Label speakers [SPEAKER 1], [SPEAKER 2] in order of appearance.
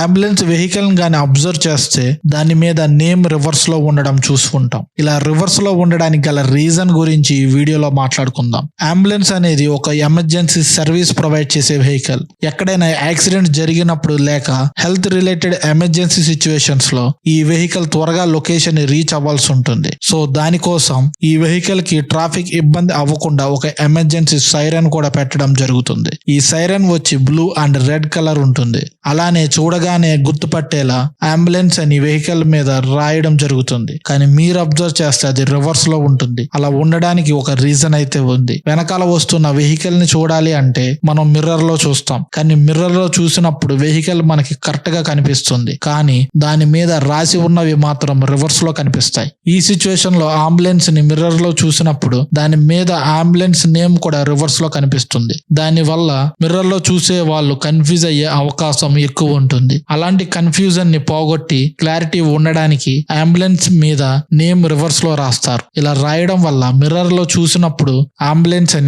[SPEAKER 1] Ambulance vehicle గాని observe చేస్తే దాని మీద నేమ్ రివర్స్లో ఉండడం చూసుకుంటాం. ఇలా రివర్స్లో ఉండడానికి గల రీజన్ గురించి ఈ వీడియోలో మాట్లాడుకుందాం. అంబులెన్స్ అనేది ఒక ఎమర్జెన్సీ సర్వీస్ ప్రొవైడ్ చేసే వెహికల్ ఎక్కడైనా యాక్సిడెంట్ జరిగినప్పుడు లేక హెల్త్ రిలేటెడ్ ఎమర్జెన్సీ సిచ్యువేషన్స్లో ఈ వెహికల్ త్వరగా లొకేషన్ని రీచ్ అవ్వాల్సి ఉంటుంది. సో దానికోసం ఈ వెహికల్కి ట్రాఫిక్ ఇబ్బంది అవ్వకుండా ఒక ఎమర్జెన్సీ సైరన్ కూడా పెట్టడం జరుగుతుంది. ఈ సైరన్ వచ్చి బ్లూ అండ్ రెడ్ కలర్ ఉంటుంది. అలానే చూడగానే గుర్తుపట్టేలా అంబులెన్స్ అని వెహికల్ మీద రాయడం జరుగుతుంది. కానీ మీరు అబ్జర్వ్ చేస్తే అది రివర్స్లో ఉంటుంది. అలా ఉండడానికి ఒక రీజన్ అయితే ఉంది. వెనకాల వస్తున్న వెహికల్ని చూడాలి అంటే మనం మిర్రర్లో చూస్తాం. కానీ మిర్రర్లో చూసినప్పుడు వెహికల్ మనకి కరెక్ట్గా కనిపిస్తుంది. కానీ దాని మీద రాసి ఉన్నవి మాత్రం రివర్స్లో కనిపిస్తాయి. ఈ సిచ్యువేషన్లో అంబులెన్స్ని మిర్రర్లో చూసినప్పుడు దాని మీద అంబులెన్స్ నేమ్ కూడా రివర్స్లో కనిపిస్తుంది. దాని వల్ల మిర్రర్లో చూసే వాళ్ళు కన్ఫ్యూజ్ అయ్యే అవకాశం ఎక్కువ ఉంటుంది. అలాంటి కన్ఫ్యూజన్ని పోగొట్టి క్లారిటీ ఉండడానికి అంబులెన్స్ మీద నేమ్ రివర్స్లో రాస్తారు. ఇలా రాయడం వల్ల మిర్రర్లో చూసినప్పుడు అంబులెన్స్ అని